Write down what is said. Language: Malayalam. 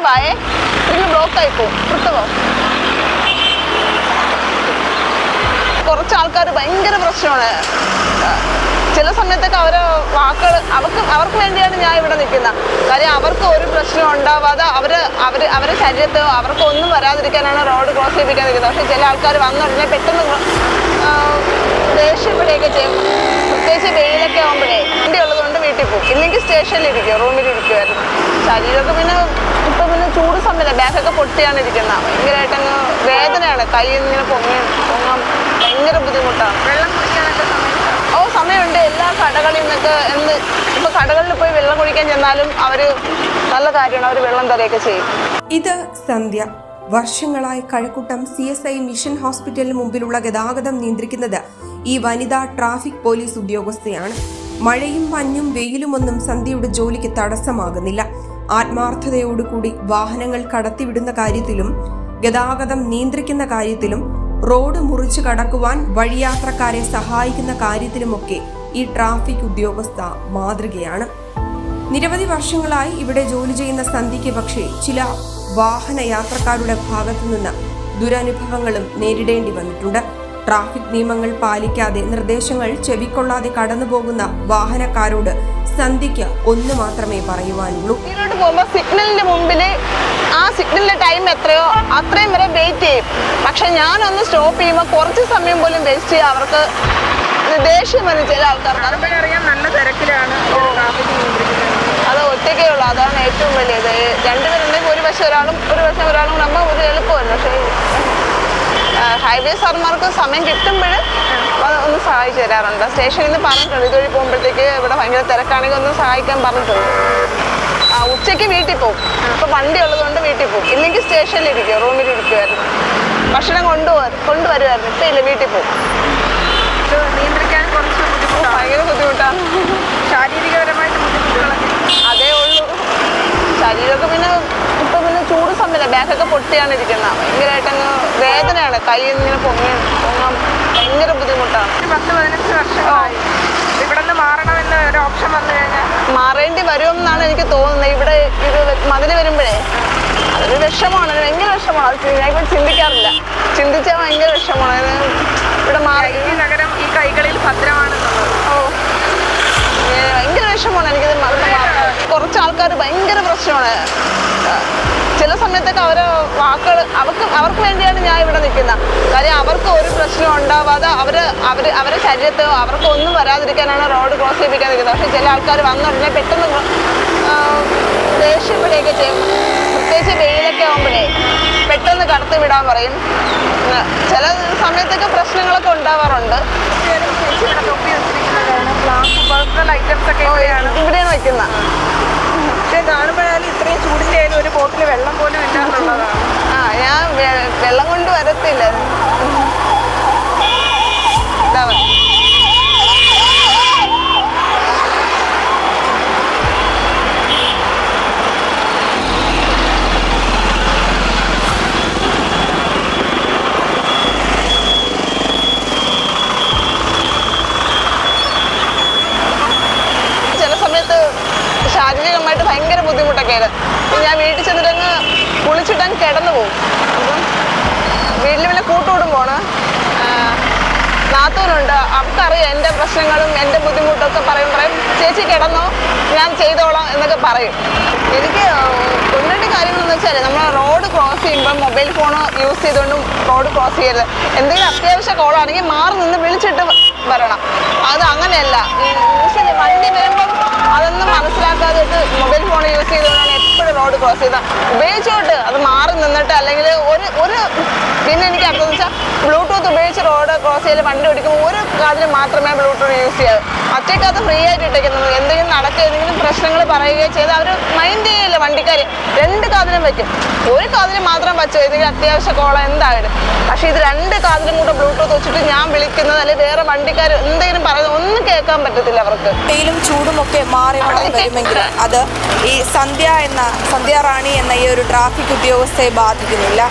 ഇറങ്ങി വായേ ഇതിൽ ബ്ലോക്ക് ആയി പോകും. കിട്ടുമോ കുറച്ച് ആൾക്കാർ ഭയങ്കര പ്രശ്നമാണ്. ചില സമയത്തൊക്കെ അവരെ വാക്കുകൾ അവർക്ക് അവർക്ക് വേണ്ടിയാണ് ഞാൻ ഇവിടെ നിൽക്കുന്നത്. കാര്യം അവർക്ക് ഒരു പ്രശ്നം ഉണ്ടാവാതെ അവർ അവർ അവരെ ശരീരത്തോ അവർക്ക് ഒന്നും വരാതിരിക്കാനാണ് റോഡ് ക്രോസ് ചെയ്യിപ്പിക്കാൻ നിൽക്കുന്നത്. പക്ഷേ ചില ആൾക്കാർ വന്ന ഉടനെ പെട്ടെന്ന് ദേഷ്യപ്പെടുകയൊക്കെ ചെയ്യും. പ്രത്യേകിച്ച് വെയിലൊക്കെ ആകുമ്പോഴേ വണ്ടി ഉള്ളതുകൊണ്ട് വീട്ടിൽ പോകും. ഇല്ലെങ്കിൽ റൂമിൽ ഇരിക്കുമായിരുന്നു ശരീരമൊക്കെ പിന്നെ ഇപ്പം പിന്നെ ചൂട് സമയത്ത് ബാഗൊക്കെ പൊട്ടിയാണ് ഇരിക്കുന്നത് ഭയങ്കരമായിട്ട് അങ്ങ് വേദനയാണ്. കൈ ഇങ്ങനെ പൊങ്ങി പൊങ്ങാൻ ഭയങ്കര ബുദ്ധിമുട്ടാണ് വെള്ളം കുടിക്കാനൊക്കെ സമയം ഓ സമയമുണ്ട്. എല്ലാ കടകളിൽ നിന്നൊക്കെ എന്ത് ഇപ്പൊ കടകളിൽ പോയി വെള്ളം കുടിക്കാൻ ചെന്നാലും അവർ നല്ല കാര്യമാണ്. അവർ വെള്ളം തരയൊക്കെ ചെയ്യും. ഇത് സന്ധ്യ. വർഷങ്ങളായി Kazhakkoottam C S I mission ഹോസ്പിറ്റലിന് മുമ്പിലുള്ള ഗതാഗതം നിയന്ത്രിക്കുന്നത് ഈ വനിതാ ട്രാഫിക് പോലീസ് ഉദ്യോഗസ്ഥയാണ്. മഴയും മഞ്ഞും വെയിലുമൊന്നും സന്ധ്യയുടെ ജോലിക്ക് തടസ്സമാകുന്നില്ല. ആത്മാർത്ഥതയോടുകൂടി വാഹനങ്ങൾ കടത്തിവിടുന്ന കാര്യത്തിലും ഗതാഗതം നിയന്ത്രിക്കുന്ന കാര്യത്തിലും റോഡ് മുറിച്ചു കടക്കുവാൻ വഴിയാത്രക്കാരെ സഹായിക്കുന്ന കാര്യത്തിലുമൊക്കെ ഈ ട്രാഫിക് ഉദ്യോഗസ്ഥ മാതൃകയാണ്. നിരവധി വർഷങ്ങളായി ഇവിടെ ജോലി ചെയ്യുന്ന സന്ധിക്ക് പക്ഷേ ചില വാഹന യാത്രക്കാരുടെ ഭാഗത്തു നിന്ന് ദുരനുഭവങ്ങളും നേരിടേണ്ടി വന്നിട്ടുണ്ട്. ട്രാഫിക് നിയമങ്ങൾ പാലിക്കാതെ നിർദ്ദേശങ്ങൾ ചെവിക്കൊള്ളാതെ കടന്നുപോകുന്ന വാഹനക്കാരോട് സന്ധ്യയ്ക്ക് ഒന്ന് മാത്രമേ പറയുവാനുള്ളൂ. ഇതിലോട്ട് പോകുമ്പോൾ സിഗ്നലിന്റെ മുമ്പിൽ ആ സിഗ്നലിന്റെ ടൈം എത്രയോ അത്രയും വരെ വെയിറ്റ് ചെയ്യും. പക്ഷെ ഞാനൊന്ന് സ്റ്റോപ്പ് ചെയ്യുമ്പോൾ കുറച്ച് സമയം പോലും വേസ്റ്റ് ചെയ്യുക അവർക്ക് ദേഷ്യം വരും ചില ആൾക്കാർക്ക്. അത് നല്ല തിരക്കിലാണ് ട്രാഫിക് നിയന്ത്രിക്കുന്നത്. അത് ഒറ്റയ്ക്കേ ഉള്ളൂ. അതാണ് ഏറ്റവും വലിയത്. രണ്ടുപേരുണ്ടെങ്കിൽ ഒരു വശം ഒരാളും ഒരു വശം ഒരാളും നമ്മൾ ഒരു എളുപ്പമല്ല. പക്ഷേ ഹൈവേ സാർമാർക്ക് സമയം കിട്ടുമ്പോൾ ഒന്ന് സഹായിച്ചു തരാറുണ്ട്. സ്റ്റേഷനിൽ നിന്ന് പറഞ്ഞിട്ടുണ്ട് ഇതുവഴി പോകുമ്പോഴത്തേക്ക് ഇവിടെ ഭയങ്കര തിരക്കാണെങ്കിൽ ഒന്ന് സഹായിക്കാൻ പറഞ്ഞിട്ടുണ്ട്. ആ ഉച്ചയ്ക്ക് വീട്ടിൽ പോകും. അപ്പോൾ വണ്ടി ഉള്ളതുകൊണ്ട് വീട്ടിൽ പോകും. ഇല്ലെങ്കിൽ സ്റ്റേഷനിൽ ഇരിക്കും റൂമിൽ ഇരിക്കുമായിരുന്നു ഭക്ഷണം കൊണ്ടുപോകാൻ കൊണ്ടുവരുമായിരുന്നു ഇപ്പം ഇല്ല വീട്ടിൽ പോകും. നിയന്ത്രിക്കാൻ കുറച്ച് ഭയങ്കര ബുദ്ധിമുട്ടാണ് ശാരീരികപരമായിട്ട് ബുദ്ധിമുട്ടുകളൊക്കെ അതേ ഉള്ളൂ. ശരീരമൊക്കെ പിന്നെ ബാഗൊക്കെ പൊട്ടിയാണ് ഇരിക്കുന്നത് ഭയങ്കരമായിട്ട് അങ്ങ് വേദനയാണ്. കൈ ഇങ്ങനെ പൊങ്ങി പൊങ്ങാൻ ഭയങ്കര ബുദ്ധിമുട്ടാണ്. പത്ത് പതിനഞ്ച് വർഷമായി ഇവിടെ നിന്ന് മാറണമെന്ന് ഒരു ഓപ്ഷൻ വന്നു കഴിഞ്ഞാൽ? മാറേണ്ടി വരുമെന്നാണ് എനിക്ക് തോന്നുന്നത് ഇവിടെ ഇത് മതിൽ വരുമ്പോഴേ. അതൊരു വിഷമമാണ്. ഒരു ഭയങ്കര വിഷമമാണ്. അത് ചിന്തിക്കാറില്ല. ചിന്തിച്ചാൽ ഭയങ്കര വിഷമമാണ്. അത് ഇവിടെ മാറി ഈ നഗരം ഈ കൈകളിൽ ഭദ്രമാണെന്നുള്ളത്. ഓ. ഭയങ്കര വിഷമമാണ് എനിക്കിത് കുറച്ച് ആൾക്കാർ ഭയങ്കര പ്രശ്നമാണ്. ചില സമയത്തൊക്കെ അവർ വാക്കുകൾ അവർക്ക് അവർക്ക് വേണ്ടിയാണ് ഞാൻ ഇവിടെ നിൽക്കുന്നത്. കാര്യം അവർക്ക് ഒരു പ്രശ്നം ഉണ്ടാവാതെ അവർ അവർ അവരെ ശരീരത്തോ അവർക്ക് ഒന്നും വരാതിരിക്കാനാണ് റോഡ് ക്രോസ് ചെയ്യിപ്പിക്കാൻ നിൽക്കുന്നത്. പക്ഷേ ചില ആൾക്കാർ വന്ന ഉടനെ പെട്ടെന്ന് ദേഷ്യപ്പെടുകയൊക്കെ ചെയ്യും. പ്രത്യേകിച്ച് വെയിലൊക്കെ ആകുമ്പോഴേ പെട്ടെന്ന് കടത്തി വിടാൻ പറയും. ചില സമയത്തൊക്കെ പ്രശ്നങ്ങളൊക്കെ ഉണ്ടാവാറുണ്ട്. ഐറ്റംസ് ഒക്കെ ഇവിടെയാണ്. ഇവിടെയാണ് വെക്കുന്നത് പക്ഷേ കാണുമ്പോഴായാലും ഇത്രയും ആയാലും ഒരു ബോട്ടിൽ വെള്ളം പോലും ഇല്ലാന്നുള്ളതാണ്. ആ ഞാൻ വെള്ളം കൊണ്ട് വരത്തില്ല ഇതാ മതി. ചില സമയത്ത് ശാരീരികമായിട്ട് ഭയങ്കര ബുദ്ധിമുട്ടൊക്കെ ആയിരുന്നു അപ്പം ഞാൻ വീട്ടിൽ ചെന്നിട്ടങ്ങ് കുളിച്ചിട്ടങ്ങ് കിടന്നു പോകും. അപ്പം വീട്ടിൽ പിന്നെ കൂട്ടുകൂടുമ്പോണ് നാത്തൂനുണ്ട്. അവർക്കറിയാം എന്റെ പ്രശ്നങ്ങളും എന്റെ ബുദ്ധിമുട്ടൊക്കെ പറയും. പറയും ചേച്ചി കിടന്നോ? ഞാൻ ചെയ്തോളാം എന്നൊക്കെ പറയും. എനിക്ക് ഒന്ന് രണ്ട് കാര്യങ്ങളെന്ന് വെച്ചാൽ നമ്മൾ റോഡ് ക്രോസ് ചെയ്യുമ്പോൾ മൊബൈൽ ഫോൺ യൂസ് ചെയ്തുകൊണ്ടും റോഡ് ക്രോസ് ചെയ്യരുത്. എന്തെങ്കിലും അത്യാവശ്യ കോളാണെങ്കിൽ മാറി നിന്ന് വിളിച്ചിട്ട് വരണം. അത് അങ്ങനെയല്ല. വണ്ടി വരുമ്പം അതൊന്നും മനസ്സിലാക്കാതെ മൊബൈൽ ഫോൺ യൂസ് ചെയ്തുകൊണ്ടാണ് എപ്പോഴും റോഡ് ക്രോസ് ചെയ്താൽ ഉപയോഗിച്ചോട്ട് അത് മാറി നിന്നിട്ട് അല്ലെങ്കിൽ ഒരു ഒരു പിന്നെ എനിക്ക് അടുത്തെന്ന് വെച്ചാൽ ബ്ലൂടൂത്ത് ഉപയോഗിച്ച് റോഡ് ക്രോസ് ചെയ്യൽ വണ്ടി ഓടിക്കുമ്പോൾ ഒരു കാതിൽ മാത്രമേ ബ്ലൂടൂത്ത് യൂസ് ചെയ്യാവൂ. മറ്റേക്കകത്ത് ഫ്രീ ആയിട്ട് ഇട്ടേക്കുന്നത് എന്തെങ്കിലും നടക്കുക എന്തെങ്കിലും പ്രശ്നങ്ങൾ പറയുകയോ ചെയ്ത് അവർ മൈൻഡ് ചെയ്യില്ല വണ്ടിക്കാർ രണ്ട് കാതിലും വെക്കും ഒരു കാതിൽ മാത്രം വെച്ചോ ഏതെങ്കിലും അത്യാവശ്യ കോള എന്തായാലും. പക്ഷെ ഇത് രണ്ട് കാതിലും കൂടെ ബ്ലൂടൂത്ത് വെച്ചിട്ട് ഞാൻ വിളിക്കുന്നത് അല്ലെങ്കിൽ വേറെ വണ്ടിക്കാർ എന്തെങ്കിലും പറയുന്നത് ഒന്നും കേൾക്കാൻ പറ്റത്തില്ല അവർക്ക്. വെയിലും ചൂടും ഒക്കെ മാറി വരുമെങ്കിൽ അത് ഈ സന്ധ്യ എന്ന സന്ധ്യ റാണി എന്ന ഈ ഒരു ട്രാഫിക് ഉദ്യോഗസ്ഥയെ ബാധിക്കുന്നില്ല.